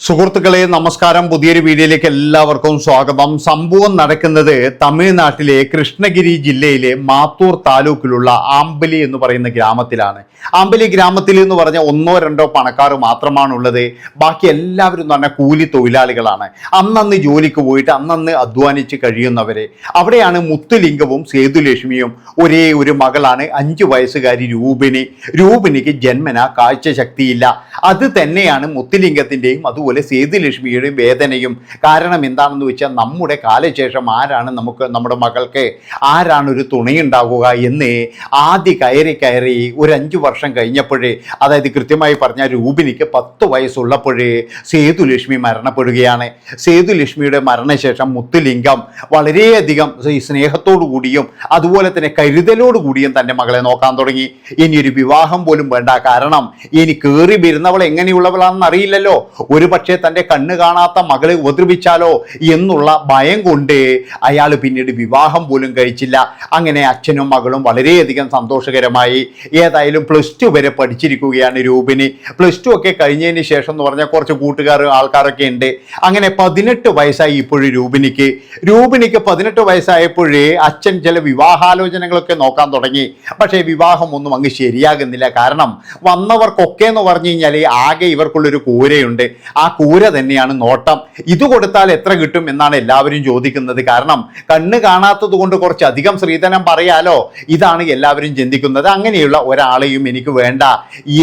സുഹൃത്തുക്കളെ നമസ്കാരം. പുതിയൊരു വീഡിയോയിലേക്ക് എല്ലാവർക്കും സ്വാഗതം. സംഭവം നടക്കുന്നത് തമിഴ്നാട്ടിലെ കൃഷ്ണഗിരി ജില്ലയിലെ മാത്തൂർ താലൂക്കിലുള്ള ആമ്പലി എന്ന് പറയുന്ന ഗ്രാമത്തിലാണ്. ആമ്പലി ഗ്രാമത്തിൽ എന്ന് പറഞ്ഞ ഒന്നോ രണ്ടോ പണക്കാർ മാത്രമാണുള്ളത്. ബാക്കി എല്ലാവരും എന്ന് പറഞ്ഞാൽ കൂലി തൊഴിലാളികളാണ്. അന്നന്ന് ജോലിക്ക് പോയിട്ട് അന്നന്ന് അധ്വാനിച്ച് കഴിയുന്നവരെ. അവിടെയാണ് മുത്തുലിംഗവും സേതുലക്ഷ്മിയും ഒരേ ഒരു മകളാണ്. അഞ്ചു വയസ്സുകാരി രൂപിണി. രൂപിണിക്ക് ജന്മന കാഴ്ച ശക്തിയില്ല അത് തന്നെയാണ് മുത്തുലിംഗത്തിന്റെയും അതുപോലെ സേതുലക്ഷ്മിയുടെയും വേദനയും കാരണം എന്താണെന്ന് വെച്ചാൽ നമ്മുടെ കാലശേഷം ആരാണ് നമുക്ക് നമ്മുടെ മകൾക്ക് ആരാണ് ഒരു തുണയുണ്ടാവുക എന്ന് ആദ്യ കയറി കയറി ഒരു അഞ്ചു വർഷം കഴിഞ്ഞപ്പോഴേ അതായത് കൃത്യമായി പറഞ്ഞാൽ രൂപിനിക്ക് പത്ത് വയസ്സുള്ളപ്പോഴേ സേതുലക്ഷ്മി മരണപ്പെടുകയാണ്. സേതുലക്ഷ്മിയുടെ മരണശേഷം മുത്തുലിംഗം വളരെയധികം സ്നേഹത്തോടു കൂടിയും അതുപോലെ തന്നെ കരുതലോടു കൂടിയും തന്റെ മകളെ നോക്കാൻ തുടങ്ങി. ഇനി ഒരു വിവാഹം പോലും വേണ്ട. കാരണം ഇനി കയറി വരുന്നവൾ എങ്ങനെയുള്ളവളാണെന്ന് അറിയില്ലല്ലോ. ഒരു പക്ഷേ തന്റെ കണ്ണ് കാണാത്ത മകളെ ഉപദ്രവിച്ചാലോ എന്നുള്ള ഭയം കൊണ്ട് അയാൾ പിന്നീട് വിവാഹം പോലും കഴിച്ചില്ല. അങ്ങനെ അച്ഛനും മകളും വളരെയധികം സന്തോഷകരമായി. ഏതായാലും പ്ലസ് ടു വരെ പഠിച്ചിരിക്കുകയാണ് രൂപിണി പ്ലസ് ടു ഒക്കെ കഴിഞ്ഞതിന് ശേഷം എന്ന് പറഞ്ഞാൽ കുറച്ച് കൂട്ടുകാർ ആൾക്കാരൊക്കെ ഉണ്ട്. അങ്ങനെ പതിനെട്ട് വയസ്സായി ഇപ്പോഴും രൂപിണിക്ക് രൂപിണിക്ക് പതിനെട്ട് വയസ്സായപ്പോഴേ അച്ഛൻ ചില വിവാഹാലോചനകളൊക്കെ നോക്കാൻ തുടങ്ങി. പക്ഷേ വിവാഹം ഒന്നും അങ്ങ് ശരിയാകുന്നില്ല. കാരണം വന്നവർക്കൊക്കെ എന്ന് പറഞ്ഞു കഴിഞ്ഞാൽ ആകെ ഇവർക്കുള്ളൊരു കൂരയുണ്ട്. ആ കൂര തന്നെയാണ് നോട്ടം. ഇത് കൊടുത്താൽ എത്ര കിട്ടും എന്നാണ് എല്ലാവരും ചോദിക്കുന്നത്. കാരണം കണ്ണ് കാണാത്തത് കൊണ്ട് കുറച്ചധികം ശ്രീധനം പറയാലോ? ഇതാണ് എല്ലാവരും ചിന്തിക്കുന്നത്. അങ്ങനെയുള്ള ഒരാളെയും എനിക്ക് വേണ്ട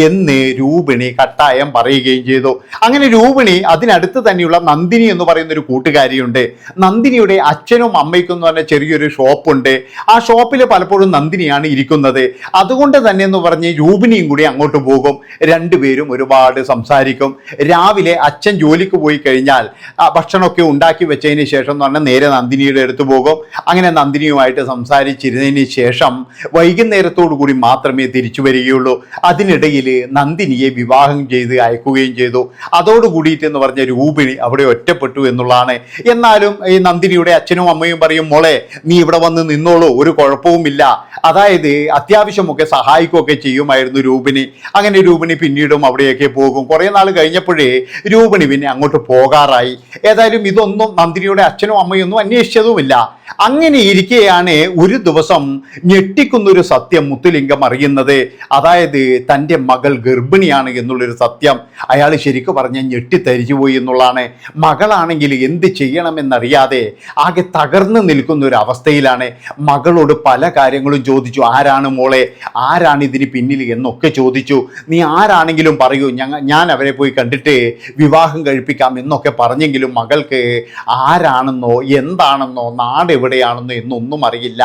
എന്ന് രൂപിണി കട്ടായം പറയുകയും ചെയ്തു. അങ്ങനെ രൂപിണി അതിനടുത്ത് തന്നെയുള്ള നന്ദിനി എന്ന് പറയുന്ന ഒരു കൂട്ടുകാരിയുണ്ട്. നന്ദിനിയുടെ അച്ഛനും അമ്മയ്ക്കും എന്ന് പറഞ്ഞ ചെറിയൊരു ഷോപ്പുണ്ട്. ആ ഷോപ്പിൽ പലപ്പോഴും നന്ദിനിയാണ് ഇരിക്കുന്നത്. അതുകൊണ്ട് തന്നെ എന്ന് പറഞ്ഞ് രൂപിണിയും കൂടി അങ്ങോട്ട് പോകും. രണ്ടുപേരും ഒരുപാട് സംസാരിക്കും. രാവിലെ അച്ഛൻ ജോലിക്ക് പോയി കഴിഞ്ഞാൽ ഭക്ഷണമൊക്കെ ഉണ്ടാക്കി വെച്ചതിന് ശേഷം എന്ന് പറഞ്ഞാൽ നേരെ നന്ദിനിയുടെ അടുത്ത് പോകും. അങ്ങനെ നന്ദിനിയുമായിട്ട് സംസാരിച്ചിരുന്നതിന് ശേഷം വൈകുന്നേരത്തോടു കൂടി മാത്രമേ തിരിച്ചു വരികയുള്ളൂ. അതിനിടയിൽ നന്ദിനിയെ വിവാഹം ചെയ്ത് അയക്കുകയും ചെയ്തു. അതോടുകൂടിയിട്ട് എന്ന് പറഞ്ഞ രൂപിണി അവിടെ ഒറ്റപ്പെട്ടു എന്നുള്ളതാണ്. എന്നാലും ഈ നന്ദിനിയുടെ അച്ഛനും അമ്മയും പറയും മോളെ നീ ഇവിടെ വന്ന് നിന്നോളൂ ഒരു കുഴപ്പവുമില്ല. അതായത് അത്യാവശ്യമൊക്കെ സഹായിക്കുകയൊക്കെ ചെയ്യുമായിരുന്നു രൂപിണി. അങ്ങനെ രൂപിണി പിന്നീടും അവിടെയൊക്കെ പോകും. കുറേ നാൾ കഴിഞ്ഞപ്പോഴേ രൂപിണി പിന്നെ അങ്ങോട്ട് പോകാറായി. ഏതായാലും ഇതൊന്നും നന്ദിനിയുടെ അച്ഛനും അമ്മയൊന്നും അന്വേഷിച്ചതുമില്ല. അങ്ങനെ ഇരിക്കെയാണ് ഒരു ദിവസം ഞെട്ടിക്കുന്നൊരു സത്യം മുത്തുലിംഗം അറിയുന്നത്. അതായത് തന്റെ മകൾ ഗർഭിണിയാണ് എന്നുള്ളൊരു സത്യം അയാൾ ശരിക്കും പറഞ്ഞാൽ ഞെട്ടിത്തരിച്ചു പോയി എന്നുള്ളതാണ്. മകളാണെങ്കിൽ എന്ത് ചെയ്യണമെന്നറിയാതെ ആകെ തകർന്നു നിൽക്കുന്ന ഒരു അവസ്ഥയിലാണ് മകളോട് പല കാര്യങ്ങളും ചോദിച്ചു. ആരാണ് മോളെ? ആരാണ് ഇതിന് പിന്നിൽ? എന്നൊക്കെ ചോദിച്ചു. നീ ആരാണെങ്കിലും പറയൂ. ഞാൻ അവരെ പോയി കണ്ടിട്ട് വിവാഹം കഴിപ്പിക്കാം എന്നൊക്കെ പറഞ്ഞെങ്കിലും മകൾക്ക് ആരാണെന്നോ? എന്താണെന്നോ? നാട് എവിടെയാണെന്നോ എന്നൊന്നും അറിയില്ല.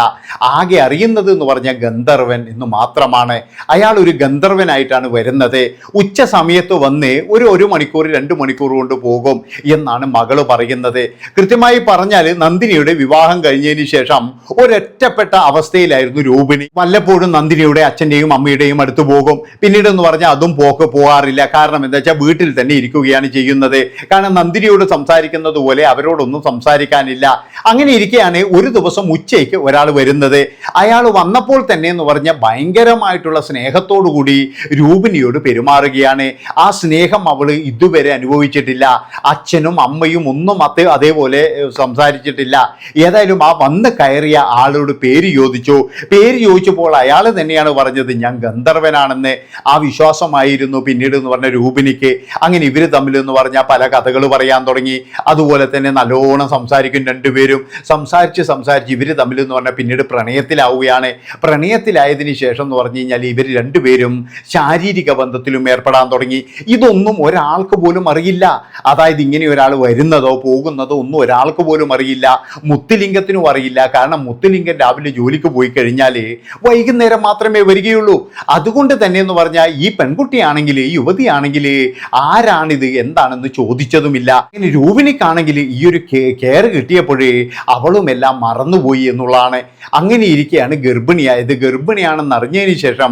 ആകെ അറിയുന്നത് എന്ന് പറഞ്ഞ ഗന്ധർവൻ എന്ന് മാത്രമാണ്. അയാൾ ഒരു ഗന്ധർവനായിട്ടാണ് വരുന്നത്. ഉച്ച സമയത്ത് വന്ന് ഒരു ഒരു മണിക്കൂർ രണ്ട് മണിക്കൂർ കൊണ്ട് പോകും എന്നാണ് മകൾ പറയുന്നത്. കൃത്യമായി പറഞ്ഞാൽ നന്ദിനിയുടെ വിവാഹം കഴിഞ്ഞതിന് ശേഷം ഒരൊറ്റപ്പെട്ട അവസ്ഥയിലായിരുന്നു രൂപിണി. വല്ലപ്പോഴും നന്ദിനിയുടെ അച്ഛന്റെയും അമ്മയുടെയും അടുത്ത് പോകും. പിന്നീട് എന്ന് പറഞ്ഞാൽ അതും പോക്ക് പോകാറില്ല. കാരണം എന്താ വെച്ചാൽ വീട്ടിൽ തന്നെ ഇരിക്കുകയാണ് ചെയ്യുന്നത്. കാരണം നന്ദിനിയോട് സംസാരിക്കുന്നത് പോലെ അവരോടൊന്നും സംസാരിക്കാനില്ല. അങ്ങനെ ഇരിക്കെയാണ് ഒരു ദിവസം ഉച്ചയ്ക്ക് ഒരാൾ വരുന്നത്. അയാൾ വന്നപ്പോൾ തന്നെ എന്ന് പറഞ്ഞ ഭയങ്കരമായിട്ടുള്ള സ്നേഹത്തോടു കൂടി രൂപിണിയോട് പെരുമാറുകയാണ്. ആ സ്നേഹം അവൾ ഇതുവരെ അനുഭവിച്ചിട്ടില്ല. അച്ഛനും അമ്മയും ഒന്നും അത് അതേപോലെ സംസാരിച്ചിട്ടില്ല. ഏതായാലും ആ വന്ന് കയറിയ ആളോട് പേര് ചോദിച്ചു. പേര് ചോദിച്ചപ്പോൾ അയാൾ തന്നെയാണ് പറഞ്ഞത് ഞാൻ ഗന്ധർവനാണെന്ന്. ആ വിശ്വാസമായിരുന്നു പിന്നീട് എന്ന് പറഞ്ഞ രൂപിണിക്ക് അങ്ങനെ ഇവർ തമ്മിൽ എന്ന് പറഞ്ഞാൽ പല കഥകൾ പറയാൻ തുടങ്ങി. അതുപോലെ തന്നെ നല്ലോണം സംസാരിക്കും രണ്ടുപേരും. സംസാരിച്ച് സംസാരിച്ച് ഇവർ തമ്മിൽ എന്ന് പറഞ്ഞാൽ പിന്നീട് പ്രണയത്തിലാവുകയാണ്. പ്രണയത്തിലായതിനു ശേഷം എന്ന് പറഞ്ഞു കഴിഞ്ഞാൽ ഇവർ രണ്ടുപേരും ശാരീരിക ബന്ധത്തിലും ഏർപ്പെടാൻ തുടങ്ങി. ഇതൊന്നും ഒരാൾക്ക് പോലും അറിയില്ല. അതായത് ഇങ്ങനെ ഒരാൾ വരുന്നതോ പോകുന്നതോ ഒന്നും ഒരാൾക്ക് പോലും അറിയില്ല. മുത്തുലിംഗത്തിനും അറിയില്ല. കാരണം മുത്തുലിംഗൻ രാവിലെ ജോലിക്ക് പോയി കഴിഞ്ഞാൽ വൈകുന്നേരം മാത്രമേ വരികയുള്ളൂ. അതുകൊണ്ട് തന്നെ എന്ന് പറഞ്ഞാൽ ഈ പെൺകുട്ടിയാണെങ്കിൽ യുവതിയാണെങ്കിൽ ആരാണിത് എന്താണെന്ന് ചോദിച്ചതുമില്ല. ഇനി രൂപിണിക്കാണെങ്കിൽ ഈ ഒരു കെയർ കിട്ടിയപ്പോഴേ അവളും എല്ലാം മറന്നുപോയി എന്നുള്ളതാണ്. അങ്ങനെ ഇരിക്കെയാണ് ഗർഭിണിയായത്. ഗർഭിണിയാണെന്ന് അറിഞ്ഞതിന് ശേഷം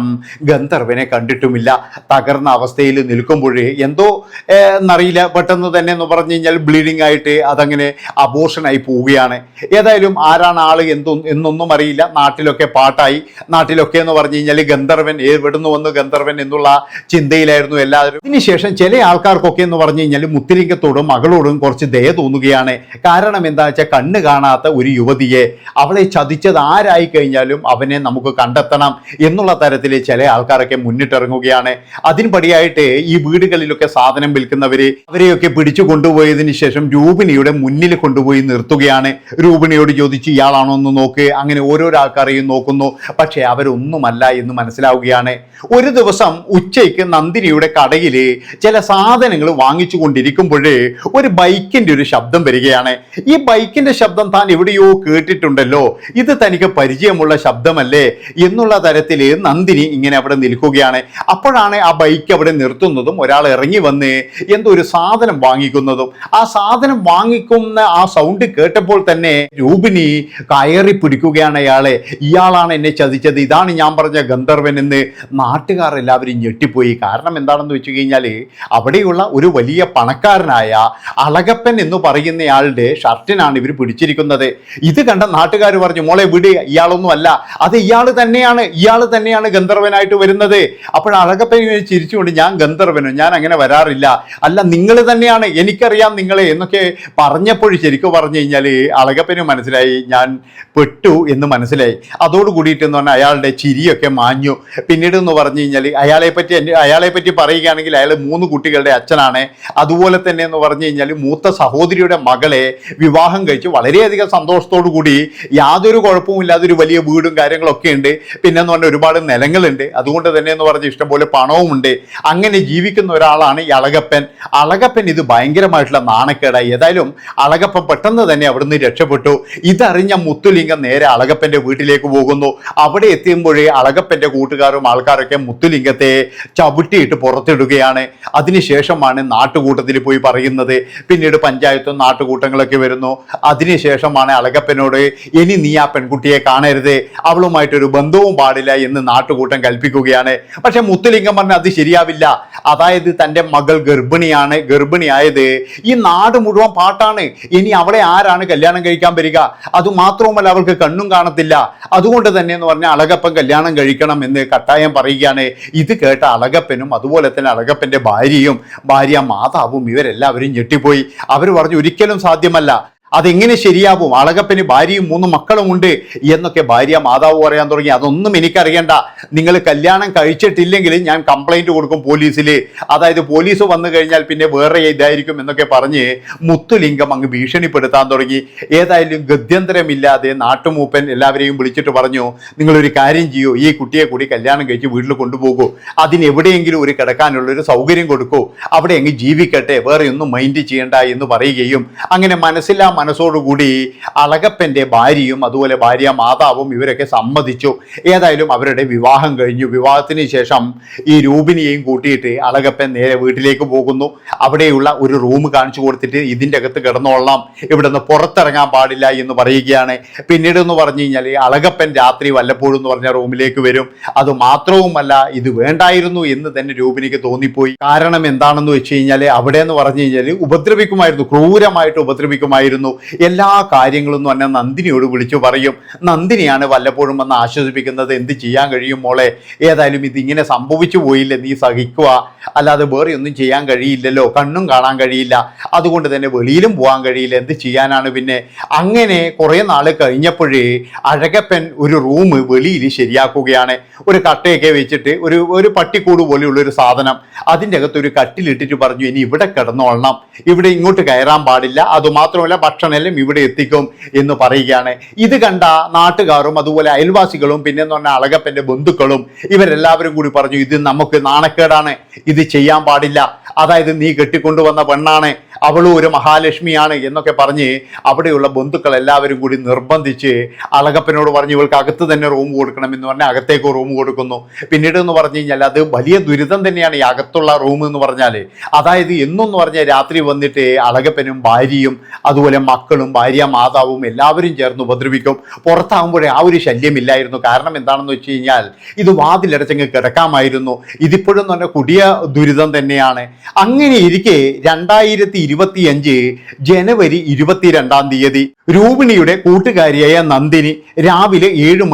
ഗന്ധർവനെ കണ്ടിട്ടുമില്ല. തകർന്ന അവസ്ഥയിൽ നിൽക്കുമ്പോഴേ എന്തോ എന്നറിയില്ല. പെട്ടെന്ന് തന്നെ എന്ന് പറഞ്ഞു കഴിഞ്ഞാൽ ബ്ലീഡിംഗ് ആയിട്ട് അതങ്ങനെ അബോഷനായി പോവുകയാണ്. ഏതായാലും ആരാണ് ആൾ എന്തോ എന്നൊന്നും അറിയില്ല. നാട്ടിലൊക്കെ പാട്ടായി. നാട്ടിലൊക്കെ എന്ന് പറഞ്ഞു കഴിഞ്ഞാൽ ഗന്ധർവൻ എവിടുന്ന് വന്നു. ഗന്ധർവൻ എന്നുള്ള ചിന്തയിലായിരുന്നു എല്ലാവരും. ഇതിനുശേഷം ചില ആൾക്കാർക്കൊക്കെ എന്ന് പറഞ്ഞു കഴിഞ്ഞാൽ മുത്തിലിംഗത്തോടും മകളോടും കുറച്ച് ദയ തോന്നുകയാണ്. കാരണം എന്താ വെച്ചാൽ കണ്ണ് കാണാത്ത ഒരു യുവതിയെ അവളെ ചതിച്ചത് ആരായി കഴിഞ്ഞാലും അവനെ നമുക്ക് കണ്ടെത്തണം എന്നുള്ള തരത്തിൽ ചില ആൾക്കാരൊക്കെ മുന്നിട്ടിറങ്ങുകയാണ്. അതിനുപടിയായിട്ട് ഈ വീടുകളിലൊക്കെ സാധനം വിൽക്കുന്നവര് അവരെയൊക്കെ പിടിച്ചു കൊണ്ടുപോയതിന് ശേഷം രൂപിണിയുടെ മുന്നിൽ കൊണ്ടുപോയി നിർത്തുകയാണ്. രൂപിണിയോട് ചോദിച്ച് ഇയാളാണോ എന്ന് നോക്ക്? അങ്ങനെ ഓരോരോ ആൾക്കാരെയും നോക്കുന്നു. പക്ഷേ അവരൊന്നുമല്ല എന്ന് മനസ്സിലാവുകയാണ്. ഒരു ദിവസം ഉച്ചയ്ക്ക് നന്ദിനിയുടെ കടയിൽ ചില സാധനങ്ങൾ വാങ്ങിച്ചു കൊണ്ടിരിക്കുമ്പോഴേ ഒരു ബൈക്കിന്റെ ഒരു ശബ്ദം വരികയാണ്. ഈ ബൈക്കിന്റെ ശബ്ദം താൻ എവിടെയോ കേട്ടിട്ടുണ്ടല്ലോ. ഇത് തനിക്ക് പരിചയമുള്ള ശബ്ദമല്ലേ എന്നുള്ള തരത്തിൽ നന്ദിനി ഇങ്ങനെ അവിടെ നിൽക്കുകയാണ്. അപ്പോഴാണ് ആ ബൈക്ക് അവിടെ നിർത്തുന്നതും ഒരാൾ ഇറങ്ങി വന്ന് എന്തോ ഒരു സാധനം വാങ്ങിക്കുന്നതും. ആ സാധനം വാങ്ങിക്കുന്ന ആ സൗണ്ട് കേട്ടപ്പോൾ തന്നെ രൂപിണി കയറി പിടിക്കുകയാണ് അയാളെ. ഇയാളാണ് എന്നെ ചതിച്ചത്. ഇതാണ് ഞാൻ പറഞ്ഞ ഗന്ധർവൻ എന്ന് നാട്ടുകാർ എല്ലാവരും ഞെട്ടിപ്പോയി. കാരണം എന്താണെന്ന് വെച്ച് കഴിഞ്ഞാൽ അവിടെയുള്ള ഒരു വലിയ പണക്കാരനായ അളകപ്പൻ എന്ന് പറയുന്നയാളുടെ ഷർട്ടിനാണ് ഇവർ പിടിച്ചിരിക്കുന്നത്. ഇത് കണ്ട നാട്ടുകാർ പറഞ്ഞു മോളെ വിട് ഇയാളൊന്നും അല്ല അത് ഇയാൾ തന്നെയാണ് ഇയാൾ തന്നെയാണ് ഗന്ധർവനായിട്ട് വരുന്നത്. അപ്പോൾ അഴകപ്പൻ ഇങ്ങനെ ചിരിച്ചുകൊണ്ട് ഞാൻ ഗന്ധർവനോ? ഞാൻ അങ്ങനെ വരാറില്ല. അല്ല നിങ്ങൾ തന്നെയാണ്. എനിക്കറിയാം നിങ്ങളെ. എന്നൊക്കെ പറഞ്ഞപ്പോൾ ശരിക്കും പറഞ്ഞു കഴിഞ്ഞാൽ അളകപ്പന് മനസ്സിലായി ഞാൻ പെട്ടു എന്ന് മനസ്സിലായി. അതോട് കൂടിയിട്ട് എന്ന് പറഞ്ഞാൽ അയാളുടെ ചിരിയൊക്കെ മാഞ്ഞു. പിന്നീട് എന്ന് പറഞ്ഞു കഴിഞ്ഞാൽ അയാളെ പറ്റി അയാളെ പറ്റി പറയുകയാണെങ്കിൽ അയാൾ മൂന്ന് കുട്ടികളുടെ അച്ഛനാണ്. അതുപോലെ തന്നെ എന്ന് പറഞ്ഞു കഴിഞ്ഞാൽ മൂത്ത സഹോദരിയുടെ മകളെ വിവാഹം കഴിച്ച് വളരെയധികം സന്തോഷത്തോടു കൂടി യാതൊരു കുഴപ്പമില്ലാതെ ഒരു വലിയ വീടും കാര്യങ്ങളൊക്കെ ഉണ്ട്. പിന്നെ എന്ന് പറഞ്ഞാൽ ഒരുപാട് നിലങ്ങളുണ്ട്. അതുകൊണ്ട് തന്നെ എന്ന് പറഞ്ഞ ഇഷ്ടംപോലെ പണവുമുണ്ട്. അങ്ങനെ ജീവിക്കുന്ന ഒരാളാണ് ഈ അളകപ്പൻ. അളകപ്പൻ ഇത് ഭയങ്കരമായിട്ടുള്ള നാണക്കേടായി. ഏതായാലും അളകപ്പൻ പെട്ടെന്ന് തന്നെ അവിടുന്ന് രക്ഷപ്പെട്ടു. ഇതറിഞ്ഞ മുത്തുലിംഗം നേരെ അളകപ്പന്റെ വീട്ടിലേക്ക് പോകുന്നു. അവിടെ എത്തിയുമ്പോഴേ അളകപ്പന്റെ കൂട്ടുകാരും ആൾക്കാരൊക്കെ മുത്തുലിംഗത്തെ ചവിട്ടിയിട്ട് പുറത്തിടുകയാണ്. അതിനുശേഷമാണ് നാട്ടുകൂട്ടത്തിൽ പോയി പറയുന്നത്. പിന്നീട് പഞ്ചായത്തും നാട്ടുകൂട്ടങ്ങളൊക്കെ വരുന്നു. അതിനുശേഷമാണ് അളകപ്പനോട് ഇനി നീ ആ പെൺകുട്ടിയെ കാണരുത്. അവളുമായിട്ടൊരു ബന്ധവും പാടില്ല എന്ന് നാട്ടുകൂട്ടം കൽപ്പിക്കുകയാണ്. പക്ഷെ മുത്തുലിംഗം പറഞ്ഞ അത് ശരിയാവില്ല. അതായത് തന്റെ മകൾ ഗർഭിണിയാണ്. ഗർഭിണിയായത് ഈ നാട് മുഴുവൻ പാട്ടാണ്. ഇനി അവളെ ആരാണ് കല്യാണം കഴിക്കാൻ വരിക? അത് മാത്രവുമല്ല അവൾക്ക് കണ്ണും കാണത്തില്ല. അതുകൊണ്ട് തന്നെ എന്ന് പറഞ്ഞാൽ അളകപ്പൻ കല്യാണം കഴിക്കണം എന്ന് കട്ടായം പറയുകയാണ്. ഇത് കേട്ട അളകപ്പനും അതുപോലെ തന്നെ അളകപ്പന്റെ ഭാര്യയും ഭാര്യ മാതാവും ഇവരെല്ലാവരും ഞെട്ടിപ്പോയി. അവർ പറഞ്ഞു ഒരിക്കലും സാധ്യമല്ല. അതെങ്ങനെ ശരിയാവും അളകപ്പന് ഭാര്യയും മൂന്ന് മക്കളും ഉണ്ട് എന്നൊക്കെ ഭാര്യ മാതാവ് പറയാൻ തുടങ്ങി. അതൊന്നും എനിക്കറിയണ്ട. നിങ്ങൾ കല്യാണം കഴിച്ചിട്ടില്ലെങ്കിൽ ഞാൻ കംപ്ലൈന്റ് കൊടുക്കും പോലീസിൽ. അതായത് പോലീസ് വന്നു കഴിഞ്ഞാൽ പിന്നെ വേറെ ഇതായിരിക്കും എന്നൊക്കെ പറഞ്ഞ് മുത്തുലിംഗം അങ്ങ് ഭീഷണിപ്പെടുത്താൻ തുടങ്ങി. ഏതായാലും ഗത്യന്തരമില്ലാതെ നാട്ടുമൂപ്പൻ എല്ലാവരെയും വിളിച്ചിട്ട് പറഞ്ഞു നിങ്ങളൊരു കാര്യം ചെയ്യൂ. ഈ കുട്ടിയെ കൂടി കല്യാണം കഴിച്ച് വീട്ടിൽ കൊണ്ടുപോകൂ. അതിന് എവിടെയെങ്കിലും ഒരു കിടക്കാനുള്ള ഒരു സൗകര്യം കൊടുക്കൂ. അവിടെ അങ്ങ് ജീവിക്കട്ടെ. വേറെ ഒന്നും മൈൻഡ് ചെയ്യണ്ട എന്ന് പറയുകയും അങ്ങനെ മനസ്സില്ലാ മനസ്സോടുകൂടി അളകപ്പന്റെ ഭാര്യയും അതുപോലെ ഭാര്യ മാതാവും ഇവരൊക്കെ സമ്മതിച്ചു. ഏതായാലും അവരുടെ വിവാഹം കഴിഞ്ഞു. വിവാഹത്തിന് ശേഷം ഈ രൂപിനിയെയും കൂട്ടിയിട്ട് അളകപ്പൻ നേരെ വീട്ടിലേക്ക് പോകുന്നു. അവിടെയുള്ള ഒരു റൂം കാണിച്ചു കൊടുത്തിട്ട് ഇതിന്റെ അകത്ത് കിടന്നോളാം. ഇവിടെ നിന്ന് പുറത്തിറങ്ങാൻ പാടില്ല എന്ന് പറയുകയാണ്. പിന്നീട് എന്ന് പറഞ്ഞു കഴിഞ്ഞാൽ അളകപ്പൻ രാത്രി വല്ലപ്പോഴും എന്ന് പറഞ്ഞ റൂമിലേക്ക് വരും. അത് മാത്രവുമല്ല ഇത് വേണ്ടായിരുന്നു എന്ന് തന്നെ രൂപിനിക്ക് തോന്നിപ്പോയി. കാരണം എന്താണെന്ന് വെച്ച് കഴിഞ്ഞാൽ അവിടെ എന്ന് പറഞ്ഞു കഴിഞ്ഞാൽ ഉപദ്രവിക്കുമായിരുന്നു. ക്രൂരമായിട്ട് ഉപദ്രവിക്കുമായിരുന്നു. എല്ലാ കാര്യങ്ങളും തന്നെ നന്ദിനിയോട് വിളിച്ചു പറയും. നന്ദിനിയാണ് വല്ലപ്പോഴും വന്ന് ആശ്വസിപ്പിക്കുന്നത്. എന്ത് ചെയ്യാൻ കഴിയും മോളെ? ഏതായാലും ഇതിങ്ങനെ സംഭവിച്ചു പോയില്ലേ നീ സഹിക്കുക. അല്ലാതെ വേറെ ഒന്നും ചെയ്യാൻ കഴിയില്ലല്ലോ. കണ്ണും കാണാൻ കഴിയില്ല. അതുകൊണ്ട് തന്നെ വെളിയിലും പോകാൻ കഴിയില്ല. എന്ത് ചെയ്യാനാണ് പിന്നെ? അങ്ങനെ കുറേ നാൾ കഴിഞ്ഞപ്പോഴേ അഴകപ്പൻ ഒരു റൂം വെളിയിൽ ശരിയാക്കുകയാണ്. ഒരു കട്ടയൊക്കെ വെച്ചിട്ട് ഒരു ഒരു പട്ടിക്കൂട് പോലെയുള്ള ഒരു സാധനം. അതിന്റെ അകത്ത് ഒരു കട്ടിലിട്ടിട്ട് പറഞ്ഞു ഇനി ഇവിടെ കിടന്നോളണം. ഇവിടെ ഇങ്ങോട്ട് കയറാൻ പാടില്ല. അതുമാത്രമല്ല ഭക്ഷണമെല്ലാം ഇവിടെ എത്തിക്കും എന്ന് പറയുകയാണ്. ഇത് കണ്ട നാട്ടുകാരും അതുപോലെ അയൽവാസികളും പിന്നെ എന്ന് പറഞ്ഞാൽ അളകപ്പന്റെ ബന്ധുക്കളും ഇവരെല്ലാവരും കൂടി പറഞ്ഞു ഇത് നമുക്ക് നാണക്കേടാണ്. ഇത് ചെയ്യാൻ പാടില്ല. അതായത് നീ കെട്ടിക്കൊണ്ടുവന്ന പെണ്ണാണ് അവളും ഒരു മഹാലക്ഷ്മിയാണ് എന്നൊക്കെ പറഞ്ഞ് അവിടെയുള്ള ബന്ധുക്കൾ എല്ലാവരും കൂടി നിർബന്ധിച്ച് അളകപ്പനോട് പറഞ്ഞ് ഇവൾക്ക് അകത്ത് തന്നെ റൂം കൊടുക്കണം എന്ന് പറഞ്ഞാൽ അകത്തേക്ക് റൂം കൊടുക്കുന്നു. പിന്നീട് എന്ന് പറഞ്ഞു കഴിഞ്ഞാൽ അത് വലിയ ദുരിതം തന്നെയാണ് ഈ അകത്തുള്ള റൂം എന്ന് പറഞ്ഞാൽ അതായത് എന്നൊന്ന് പറഞ്ഞാൽ രാത്രി വന്നിട്ട് അളകപ്പനും ഭാര്യയും അതുപോലെ മക്കളും ഭാര്യ മാതാവും എല്ലാവരും ചേർന്ന് ഉപദ്രവിക്കും. പുറത്താകുമ്പോഴേ ആ ഒരു ശല്യമില്ലായിരുന്നു. കാരണം എന്താണെന്ന് വെച്ച് കഴിഞ്ഞാൽ ഇത് വാതിലടച്ചങ്ങ് കിടക്കാമായിരുന്നു. ഇതിപ്പോഴും തന്നെ കുടിയ ദുരിതം തന്നെയാണ്. അങ്ങനെ ഇരിക്കെ രണ്ടായിരത്തി ഇരുപത്തിയഞ്ച് ജനുവരി ഇരുപത്തിരണ്ടാം തീയതി. രൂപിണിയുടെ കൂട്ടുകാരിയായ നന്ദിനി രാവിലെ ഏഴ്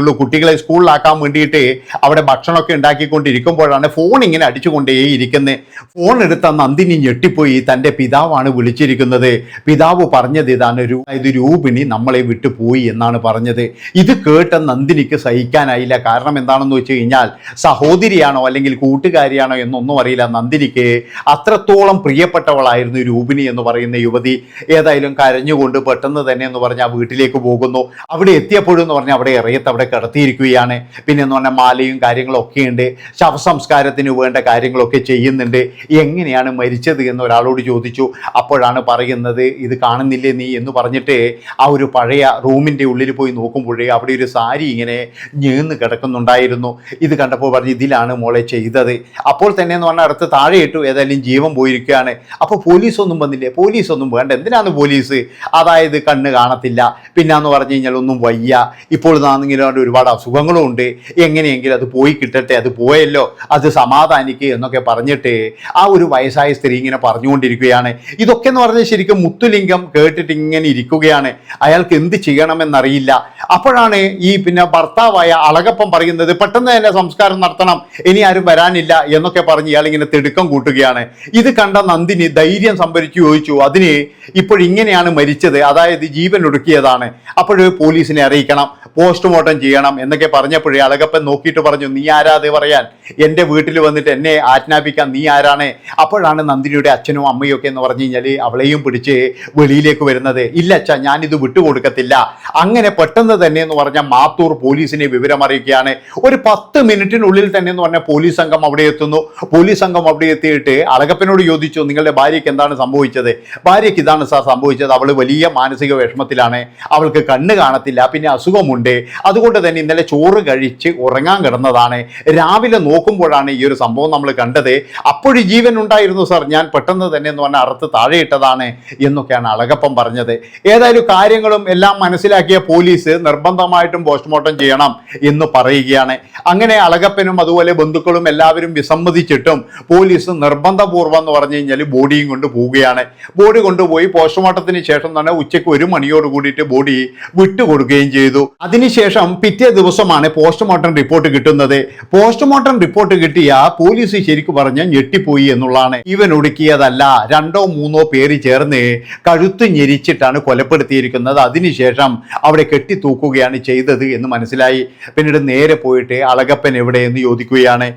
ഉള്ളൂ. കുട്ടികളെ സ്കൂളിലാക്കാൻ വേണ്ടിയിട്ട് അവിടെ ഭക്ഷണമൊക്കെ ഉണ്ടാക്കിക്കൊണ്ടിരിക്കുമ്പോഴാണ് ഫോൺ ഇങ്ങനെ അടിച്ചുകൊണ്ടേയിരിക്കുന്നത് ഫോൺ എടുത്ത നന്ദിനി ഞെട്ടിപ്പോയി. തന്റെ പിതാവാണ് വിളിച്ചിരിക്കുന്നത്. പിതാവ് പറഞ്ഞത് ഇതാണ് രൂ ഇത് രൂപിണി നമ്മളെ വിട്ടു പോയി എന്നാണ് പറഞ്ഞത്. ഇത് കേട്ട നന്ദിനിക്ക് സഹിക്കാനായില്ല. കാരണം എന്താണെന്ന് വെച്ച് കഴിഞ്ഞാൽ സഹോദരിയാണോ അല്ലെങ്കിൽ കൂട്ടുകാരിയാണോ എന്നൊന്നും അറിയില്ല. നന്ദിനിക്ക് അത്രത്തോളം പ്രിയപ്പെട്ടവളായിരുന്നു രൂപിണി എന്ന് പറയുന്ന യുവതി. ഏതായാലും കരഞ്ഞുകൊണ്ട് പെട്ടെന്ന് തന്നെ എന്ന് പറഞ്ഞാൽ വീട്ടിലേക്ക് പോകുന്നു. അവിടെ എത്തിയപ്പോഴും എന്ന് പറഞ്ഞാൽ അവിടെ ഇറയത്ത് അവിടെ കിടത്തിയിരിക്കുകയാണ്. പിന്നെ എന്ന് പറഞ്ഞാൽ മാലയും കാര്യങ്ങളൊക്കെ ഉണ്ട്. ശവസംസ്കാരത്തിന് വേണ്ട കാര്യങ്ങളൊക്കെ ചെയ്യുന്നുണ്ട്. എങ്ങനെയാണ് മരിച്ചത് എന്ന് ഒരാളോട് ചോദിച്ചു. അപ്പോഴാണ് പറയുന്നത് ഇത് കാണുന്നില്ലേ നീ? എന്ന് പറഞ്ഞിട്ട് ആ ഒരു പഴയ റൂമിന്റെ ഉള്ളിൽ പോയി നോക്കുമ്പോഴേ അവിടെ ഒരു സാരി ഇങ്ങനെ ഞേന്ന് കിടക്കുന്നുണ്ടായിരുന്നു. ഇത് കണ്ടപ്പോൾ പറഞ്ഞു ഇതിലാണ് മോളെ ചെയ്തത്. അപ്പോൾ തന്നെ എന്ന് പറഞ്ഞാൽ അടുത്ത് താഴെ ഇട്ടു ഏതായാലും ജീവൻ പോയിരിക്കുകയാണ്. അപ്പോൾ പോലീസ് ഒന്നും വന്നില്ലേ? പോലീസ് ഒന്നും വേണ്ട. എന്തിനാണ് പോലീസ്? അതായത് കണ്ണ് കാണത്തില്ല. പിന്നാന്ന് പറഞ്ഞു കഴിഞ്ഞാൽ ഒന്നും വയ്യ. ഇപ്പോൾ നാന്നെങ്കിലും ഒരുപാട് അസുഖങ്ങളും ഉണ്ട്. എങ്ങനെയെങ്കിലും അത് പോയി കിട്ടട്ടെ അത് പോയല്ലോ അത് സമാധാനിക്കുക എന്നൊക്കെ പറഞ്ഞിട്ട് ആ ഒരു വയസ്സായ സ്ത്രീ ഇങ്ങനെ പറഞ്ഞുകൊണ്ടിരിക്കുകയാണ്. ഇതൊക്കെ എന്ന് പറഞ്ഞാൽ ശരിക്കും മുത്തുലിംഗം കേട്ടിട്ട് ഇങ്ങനെ ഇരിക്കുകയാണ്. അയാൾക്ക് എന്ത് ചെയ്യണമെന്നറിയില്ല. അപ്പോഴാണ് ഈ പിന്നെ ഭർത്താവായ അളകപ്പം പറയുന്നത് പെട്ടെന്ന് തന്നെ സംസ്കാരം നടത്തണം. ഇനി ആരും വരാനില്ല എന്നൊക്കെ പറഞ്ഞ് ഇയാൾ ഇങ്ങനെ തിടുക്കം കൂട്ടുകയാണ്. ഇത് കണ്ട നന്ദിനി ധൈര്യം സംഭരിച്ചു ചോദിച്ചു അതിന് ഇപ്പോഴിങ്ങനെയാണ് മരിച്ചത്? അതായത് ജീവൻ ഒടുക്കിയതാണ്. അപ്പോൾ പോലീസിനെ അറിയിക്കണം. പോസ്റ്റ്മോർട്ടം ചെയ്യണം എന്നൊക്കെ പറഞ്ഞപ്പോഴേ അളകപ്പൻ നോക്കിയിട്ട് പറഞ്ഞു നീ ആരാ? അത് പറയാൻ. എന്റെ വീട്ടിൽ വന്നിട്ട് എന്നെ ആജ്ഞാപിക്കാൻ നീ ആരാണ്? അപ്പോഴാണ് നന്ദിനിയുടെ അച്ഛനും അമ്മയും ഒക്കെ എന്ന് പറഞ്ഞു കഴിഞ്ഞാൽ അവളെയും പിടിച്ച് വെളിയിലേക്ക് വരുന്നത്. ഇല്ല അച്ഛ ഞാനിത് വിട്ടുകൊടുക്കത്തില്ല. അങ്ങനെ പെട്ടെന്ന് തന്നെ എന്ന് പറഞ്ഞാൽ മാത്തൂർ പോലീസിനെ വിവരം അറിയിക്കുകയാണ്. ഒരു പത്ത് മിനിറ്റിനുള്ളിൽ തന്നെ എന്ന് പറഞ്ഞാൽ പോലീസ് സംഘം അവിടെ എത്തുന്നു. പോലീസ് സംഘം അവിടെ എത്തിയിട്ട് അളകപ്പനോട് ചോദിച്ചു നിങ്ങളുടെ ഭാര്യയ്ക്ക് എന്താണ് സംഭവിച്ചത്? ഭാര്യയ്ക്ക് ഇതാണ് സാർ സംഭവിച്ചത്. അവൾ വലിയ മാനസിക വിഷമത്തിലാണ്. അവൾക്ക് കണ്ണ് കാണത്തില്ല. പിന്നെ അസുഖമുണ്ട്. അതുകൊണ്ട് തന്നെ ഇന്നലെ ചോറ് കഴിച്ച് ഉറങ്ങാൻ കിടന്നതാണ്. രാവിലെ നോക്കുമ്പോഴാണ് ഈ ഒരു സംഭവം നമ്മൾ കണ്ടത്. അപ്പോഴും ജീവൻ ഉണ്ടായിരുന്നു സാർ. ഞാൻ പെട്ടെന്ന് തന്നെ എന്ന് പറഞ്ഞാൽ അറുത്ത് താഴെ ഇട്ടതാണ് എന്നൊക്കെയാണ് അളകപ്പം പറഞ്ഞത്. ഏതായാലും കാര്യങ്ങളും എല്ലാം മനസ്സിലാക്കിയ പോലീസ് നിർബന്ധമായിട്ടും പോസ്റ്റ്മോർട്ടം ചെയ്യണം എന്ന് പറയുകയാണ്. അങ്ങനെ അളകപ്പനും അതുപോലെ ബന്ധുക്കളും എല്ലാവരും വിസമ്മതിച്ചിട്ടും പോലീസ് നിർബന്ധപൂർവം എന്ന് പറഞ്ഞു കഴിഞ്ഞാൽ ബോഡിയും കൊണ്ട് പോവുകയാണ്. ബോഡി കൊണ്ടുപോയി പോസ്റ്റ്മോർട്ടത്തിന് ശേഷം തന്നെ ഉച്ചയ്ക്ക് ഒരു മണിയോട് കൂടിയിട്ട് ബോഡി വിട്ടുകൊടുക്കുകയും ചെയ്തു. അതിനുശേഷം പിറ്റേ ദിവസമാണ് പോസ്റ്റ്മോർട്ടം റിപ്പോർട്ട് കിട്ടുന്നത്. പോസ്റ്റ്മോർട്ടം റിപ്പോർട്ട് കിട്ടിയ പോലീസ് ശരിക്കും പറഞ്ഞ് ഞെട്ടിപ്പോയി എന്നുള്ളതാണ്. ഇവൻ ഒടുക്കിയതല്ല രണ്ടോ മൂന്നോ പേര് ചേർന്ന് കഴുത്ത് ഞെരിച്ചിട്ടാണ് കൊലപ്പെടുത്തിയിരിക്കുന്നത്. അതിനുശേഷം അവിടെ കെട്ടിത്തൂക്കുകയാണ് ചെയ്തത് എന്ന് മനസ്സിലായി. പിന്നീട് നേരെ പോയിട്ട് അളകപ്പൻ എവിടെയെന്ന് ചോദിക്കുകയാണ്.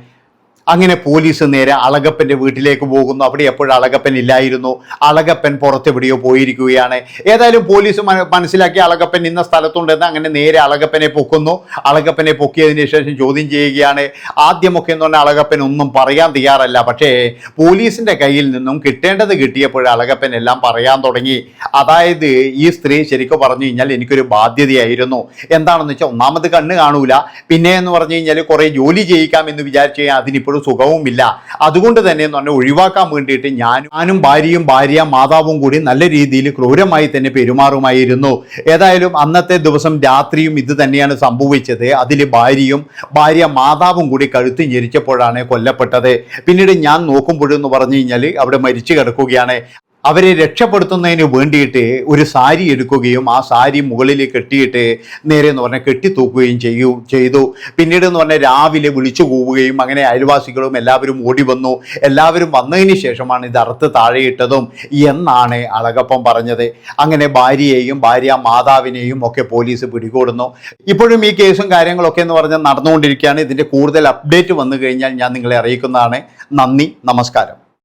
അങ്ങനെ പോലീസ് നേരെ അളകപ്പന്റെ വീട്ടിലേക്ക് പോകുന്നു. അവിടെ എപ്പോഴും അളകപ്പൻ ഇല്ലായിരുന്നു. അളകപ്പൻ പുറത്തെവിടെയോ പോയിരിക്കുകയാണ്. ഏതായാലും പോലീസ് മനസ്സിലാക്കി അളകപ്പൻ ഇന്ന സ്ഥലത്തുണ്ടെന്ന് അങ്ങനെ നേരെ അളകപ്പനെ പൊക്കുന്നു. അളകപ്പനെ പൊക്കിയതിന് ശേഷം ചോദ്യം ചെയ്യുകയാണ്. ആദ്യമൊക്കെ എന്ന് പറഞ്ഞാൽ അളകപ്പൻ ഒന്നും പറയാൻ തയ്യാറല്ല. പക്ഷേ പോലീസിന്റെ കയ്യിൽ നിന്നും കിട്ടേണ്ടത് കിട്ടിയപ്പോൾ അളകപ്പൻ എല്ലാം പറയാൻ തുടങ്ങി. അതായത് ഈ സ്ത്രീ ശരിക്കും പറഞ്ഞു കഴിഞ്ഞാൽ എനിക്കൊരു ബാധ്യതയായിരുന്നു. എന്താണെന്ന് വെച്ചാൽ ഒന്നാമത് കണ്ണ് കാണൂല. പിന്നെ എന്ന് പറഞ്ഞു കഴിഞ്ഞാൽ കുറേ ജോലി ചെയ്യിക്കാം എന്ന് വിചാരിച്ചു കഴിഞ്ഞാൽ അതിനിപ്പോഴും സുഖവുമില്ല. അതുകൊണ്ട് തന്നെ എന്ന് പറഞ്ഞാൽ ഒഴിവാക്കാൻ വേണ്ടിയിട്ട് ഞാനും ഞാനും ഭാര്യയും ഭാര്യ മാതാവും കൂടി നല്ല രീതിയിൽ ക്രൂരമായി തന്നെ പെരുമാറുമായിരുന്നു. ഏതായാലും അന്നത്തെ ദിവസം രാത്രിയും ഇത് തന്നെയാണ് സംഭവിച്ചത്. അതിൽ ഭാര്യയും ഭാര്യ മാതാവും കൂടി കഴുത്ത് ഞെരിച്ചപ്പോഴാണ് കൊല്ലപ്പെട്ടത്. പിന്നീട് ഞാൻ നോക്കുമ്പോഴെന്ന് പറഞ്ഞു കഴിഞ്ഞാൽ അവിടെ മരിച്ചു കിടക്കുകയാണ്. അവരെ രക്ഷപ്പെടുത്തുന്നതിന് വേണ്ടിയിട്ട് ഒരു സാരി എടുക്കുകയും ആ സാരി മുകളിൽ കെട്ടിയിട്ട് നേരെ എന്ന് പറഞ്ഞാൽ കെട്ടിത്തൂക്കുകയും ചെയ്യൂ ചെയ്തു. പിന്നീട് എന്ന് പറഞ്ഞാൽ രാവിലെ വിളിച്ചു പോവുകയും അങ്ങനെ അയൽവാസികളും എല്ലാവരും ഓടി വന്നു. എല്ലാവരും വന്നതിന് ശേഷമാണ് ഇത് അറുത്ത് താഴെയിട്ടതും എന്നാണ് അളകപ്പം പറഞ്ഞത്. അങ്ങനെ ഭാര്യയെയും ഭാര്യ മാതാവിനെയും ഒക്കെ പോലീസ് പിടികൂടുന്നു. ഇപ്പോഴും ഈ കേസും കാര്യങ്ങളൊക്കെ എന്ന് പറഞ്ഞാൽ നടന്നുകൊണ്ടിരിക്കുകയാണ്. ഇതിന്റെ കൂടുതൽ അപ്ഡേറ്റ് വന്നു കഴിഞ്ഞാൽ ഞാൻ നിങ്ങളെ അറിയിക്കുന്നതാണ്. നന്ദി നമസ്കാരം.